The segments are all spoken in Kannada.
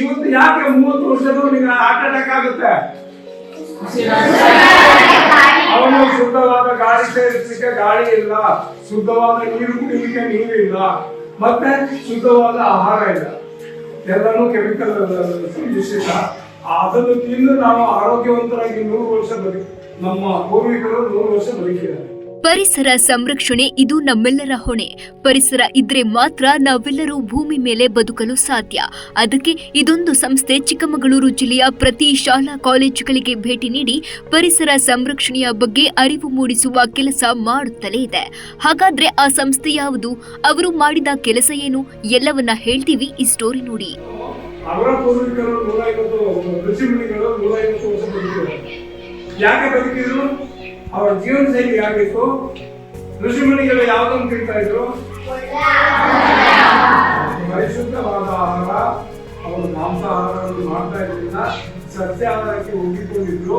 ಇವತ್ತು ಯಾಕೆ ಮೂವತ್ತು ವರ್ಷದವನಿಗೆ ಹಾರ್ಟ್ ಅಟ್ಯಾಕ್ ಆಗುತ್ತೆ? ಅವನು ಶುದ್ಧವಾದ ಗಾಳಿ ಸೇರಿಸಲಿಕ್ಕೆ ಗಾಳಿ ಇಲ್ಲ. ಶುದ್ಧವಾದ ನೀರು ಕುಡಿಲಿಕ್ಕೆ ನೀರು ಇಲ್ಲ. ಮತ್ತೆ ಶುದ್ಧವಾದ ಆಹಾರ ಇಲ್ಲ. ಎಲ್ಲನೂ ಕೆಮಿಕಲ್ ಮಿಶ್ರಿತ ಅದನ್ನು ತಿಂದು ನಾವು ಆರೋಗ್ಯವಂತರಾಗಿ ನೂರು ವರ್ಷ ಬದುಕಿ ನಮ್ಮ ಪೂರ್ವಿಕರು ನೂರು ವರ್ಷ ಬದುಕಿದ್ದಾರೆ. ಪರಿಸರ ಸಂರಕ್ಷಣೆ ಇದು ನಮ್ಮೆಲ್ಲರ ಹೊಣೆ. ಪರಿಸರ ಇದ್ರೆ ಮಾತ್ರ ನಾವೆಲ್ಲರೂ ಭೂಮಿ ಮೇಲೆ ಬದುಕಲು ಸಾಧ್ಯ. ಅದಕ್ಕೆ ಇದೊಂದು ಸಂಸ್ಥೆ ಚಿಕ್ಕಮಗಳೂರು ಜಿಲ್ಲೆಯ ಪ್ರತಿ ಶಾಲಾ ಕಾಲೇಜುಗಳಿಗೆ ಭೇಟಿ ನೀಡಿ ಪರಿಸರ ಸಂರಕ್ಷಣೆಯ ಬಗ್ಗೆ ಅರಿವು ಮೂಡಿಸುವ ಕೆಲಸ ಮಾಡುತ್ತಲೇ ಇದೆ. ಹಾಗಾದ್ರೆ ಆ ಸಂಸ್ಥೆ ಯಾವುದು? ಅವರು ಮಾಡಿದ ಕೆಲಸ ಏನು? ಎಲ್ಲವನ್ನ ಹೇಳ್ತೀವಿ ಈ ಸ್ಟೋರಿ ನೋಡಿ. ಯಾಕೆ ಬದುಕಿದ್ರು? ಅವರ ಜೀವನ ಶೈಲಿ ಯಾಕಿತ್ತು ಋಷಿಮುನಿಗಳು ಯಾವುದನ್ನು ತಿಂತಾ ಇದ್ರು? ಪರಿಶುದ್ಧವಾದ ಆಹಾರ, ಅವರು ಮಾಂಸಾಹಾರವನ್ನು ಮಾಡ್ತಾ ಇದ್ರಿಂದ ಸಸ್ಯಾಹಾರಕ್ಕೆ ಒಗ್ಗಿಕೊಂಡಿದ್ರು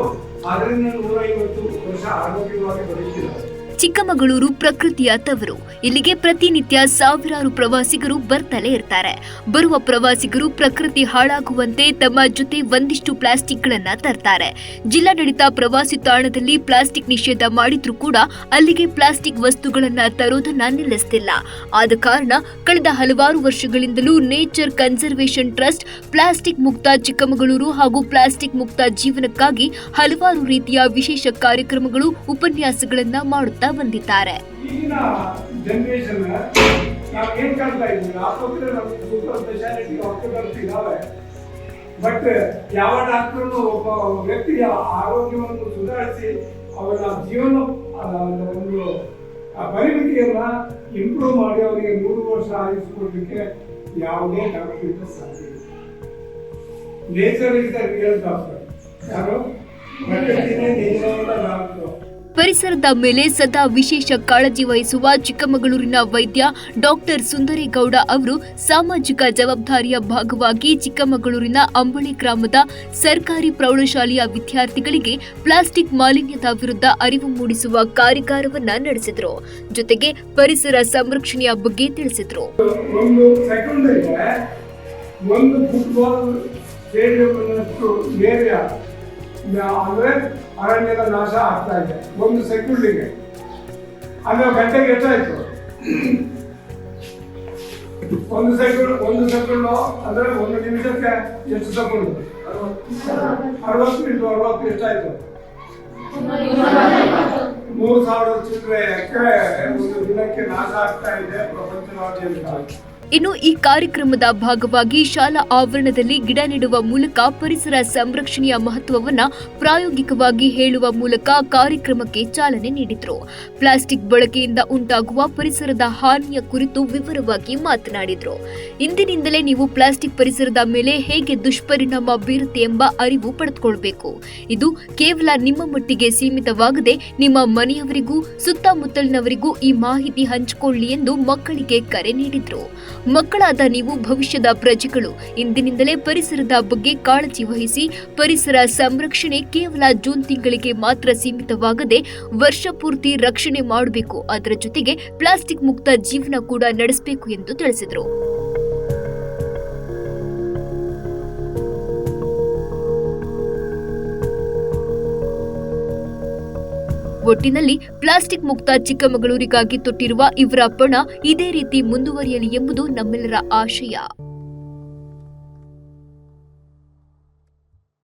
ಅದರಿಂದ ನೂರೈವತ್ತು ವರ್ಷ ಆರೋಗ್ಯವಾಗಿ ಬದುಕಿದ್ದಾರೆ ಚಿಕ್ಕಮಗಳೂರು ಪ್ರಕೃತಿಯ ತವರು. ಇಲ್ಲಿಗೆ ಪ್ರತಿನಿತ್ಯ ಸಾವಿರಾರು ಪ್ರವಾಸಿಗರು ಬರ್ತಲೇ ಇರ್ತಾರೆ. ಬರುವ ಪ್ರವಾಸಿಗರು ಪ್ರಕೃತಿ ಹಾಳಾಗುವಂತೆ ತಮ್ಮ ಜೊತೆ ಒಂದಿಷ್ಟು ಪ್ಲಾಸ್ಟಿಕ್ಗಳನ್ನ ತರ್ತಾರೆ. ಜಿಲ್ಲಾಡಳಿತ ಪ್ರವಾಸಿ ತಾಣದಲ್ಲಿ ಪ್ಲಾಸ್ಟಿಕ್ ನಿಷೇಧ ಮಾಡಿದ್ರೂ ಕೂಡ ಅಲ್ಲಿಗೆ ಪ್ಲಾಸ್ಟಿಕ್ ವಸ್ತುಗಳನ್ನ ತರೋದನ್ನ ನಿಲ್ಲಿಸ್ತಿಲ್ಲ. ಆದ ಕಾರಣ ಕಳೆದ ಹಲವಾರು ವರ್ಷಗಳಿಂದಲೂ ನೇಚರ್ ಕನ್ಸರ್ವೇಷನ್ ಟ್ರಸ್ಟ್ ಪ್ಲಾಸ್ಟಿಕ್ ಮುಕ್ತ ಚಿಕ್ಕಮಗಳೂರು ಹಾಗೂ ಪ್ಲಾಸ್ಟಿಕ್ ಮುಕ್ತ ಜೀವನಕ್ಕಾಗಿ ಹಲವಾರು ರೀತಿಯ ವಿಶೇಷ ಕಾರ್ಯಕ್ರಮಗಳು, ಉಪನ್ಯಾಸಗಳನ್ನ ಮಾಡುತ್ತಾ ಬಂದಿದ್ದಾರೆ. ಬಟ್ ಯಾವ ಡಾಕ್ಟರ್ ಒಬ್ಬ ವ್ಯಕ್ತಿಯ ಆರೋಗ್ಯವನ್ನು ಸುಧಾರಿಸಿ ಅವರ ಜೀವನ ಒಂದು ಪರಿಮಿತಿಯನ್ನ ಇಂಪ್ರೂವ್ ಮಾಡಿ ಅವರಿಗೆ ಮೂರು ವರ್ಷ ಆಯುಸ್ಕೊಡ್ಲಿಕ್ಕೆ ಯಾವುದೇ ಡಾಕ್ಟರ್ ಸಾಧ್ಯ nature is the real doctor ಯಾರು? ಪ್ರಕೃತಿನೇ ನೇಚರ್ ಡಾಕ್ಟರ್ ಪರಿಸರದ ಮೇಲೆ ಸದಾ ವಿಶೇಷ ಕಾಳಜಿ ವಹಿಸುವ ಚಿಕ್ಕಮಗಳೂರಿನ ವೈದ್ಯ ಡಾಕ್ಟರ್ ಸುಂದರೇಗೌಡ ಅವರು ಸಾಮಾಜಿಕ ಜವಾಬ್ದಾರಿಯ ಭಾಗವಾಗಿ ಚಿಕ್ಕಮಗಳೂರಿನ ಅಂಬಳಿ ಗ್ರಾಮದ ಸರ್ಕಾರಿ ಪ್ರೌಢಶಾಲೆಯ ವಿದ್ಯಾರ್ಥಿಗಳಿಗೆ ಪ್ಲಾಸ್ಟಿಕ್ ಮಾಲಿನ್ಯದ ವಿರುದ್ಧ ಅರಿವು ಮೂಡಿಸುವ ಕಾರ್ಯಾಗಾರವನ್ನ ನಡೆಸಿದರು. ಜೊತೆಗೆ ಪರಿಸರ ಸಂರಕ್ಷಣೆಯ ಬಗ್ಗೆ ತಿಳಿಸಿದರು. ಒಂದು ಫುಟ್ಬಾಲ್ ಸ್ಟೇಡಿಯಂ ಅಂದ್ರೆ ಅರಣ್ಯದ ನಾಶ ಆಗ್ತಾ ಇದೆ. ಒಂದು ಸೆಕೆಂಡಿಗೆ. ಅಂದ್ರೆ ಗಂಟೆಗೆ ಎಷ್ಟಾಯ್ತು? ಒಂದು ಸೆಕೆಂಡ್ ಒಂದು ಸೆಕೆಂಡ್, ಅಂದ್ರೆ ಒಂದು ನಿಮಿಷಕ್ಕೆ ಎಷ್ಟು ಸೆಕೆಂಡ್? ಅರವತ್ತು ಇಂಟು ಅರವತ್ತು ಎಷ್ಟಾಯ್ತು? ಮೂರು ಸಾವಿರ ಎಕರೆ ಒಂದು ದಿನಕ್ಕೆ ನಾಶ ಆಗ್ತಾ ಇದೆ ಪ್ರಪಂಚದಾದ್ಯಂತ. ಇನ್ನು ಈ ಕಾರ್ಯಕ್ರಮದ ಭಾಗವಾಗಿ ಶಾಲಾ ಆವರಣದಲ್ಲಿ ಗಿಡ ನೆಡುವ ಮೂಲಕ ಪರಿಸರ ಸಂರಕ್ಷಣೆಯ ಮಹತ್ವವನ್ನು ಪ್ರಾಯೋಗಿಕವಾಗಿ ಹೇಳುವ ಮೂಲಕ ಕಾರ್ಯಕ್ರಮಕ್ಕೆ ಚಾಲನೆ ನೀಡಿದರು. ಪ್ಲಾಸ್ಟಿಕ್ ಬಳಕೆಯಿಂದ ಉಂಟಾಗುವ ಪರಿಸರದ ಹಾನಿಯ ಕುರಿತು ವಿವರವಾಗಿ ಮಾತನಾಡಿದರು. ಇಂದಿನಿಂದಲೇ ನೀವು ಪ್ಲಾಸ್ಟಿಕ್ ಪರಿಸರದ ಮೇಲೆ ಹೇಗೆ ದುಷ್ಪರಿಣಾಮ ಬೀರುತ್ತೆ ಎಂಬ ಅರಿವು ಪಡೆದುಕೊಳ್ಬೇಕು. ಇದು ಕೇವಲ ನಿಮ್ಮ ಮಟ್ಟಿಗೆ ಸೀಮಿತವಾಗದೆ ನಿಮ್ಮ ಮನೆಯವರಿಗೂ, ಸುತ್ತಮುತ್ತಲಿನವರಿಗೂ ಈ ಮಾಹಿತಿ ಹಂಚಿಕೊಳ್ಳಿ ಎಂದು ಮಕ್ಕಳಿಗೆ ಕರೆ ನೀಡಿದ್ರು. ಮಕ್ಕಳಾದ ನೀವು ಭವಿಷ್ಯದ ಪ್ರಜೆಗಳು. ಇಂದಿನಿಂದಲೇ ಪರಿಸರದ ಬಗ್ಗೆ ಕಾಳಜಿ ವಹಿಸಿ, ಪರಿಸರ ಸಂರಕ್ಷಣೆ ಕೇವಲ ಜೂನ್ ತಿಂಗಳಿಗೆ ಮಾತ್ರ ಸೀಮಿತವಾಗದೆ ವರ್ಷ ಪೂರ್ತಿ ರಕ್ಷಣೆ ಮಾಡಬೇಕು. ಅದರ ಜೊತೆಗೆ ಪ್ಲಾಸ್ಟಿಕ್ ಮುಕ್ತ ಜೀವನ ಕೂಡ ನಡೆಸಬೇಕು ಎಂದು ತಿಳಿಸಿದರು. ಒಟ್ಟಿನಲ್ಲಿ ಪ್ಲಾಸ್ಟಿಕ್ ಮುಕ್ತ ಚಿಕ್ಕಮಗಳೂರಿಗಾಗಿ ತೊಟ್ಟಿರುವ ಇವರ ಪಣ ಇದೇ ರೀತಿ ಮುಂದುವರಿಯಲಿ ಎಂಬುದು ನಮ್ಮೆಲ್ಲರ ಆಶಯ.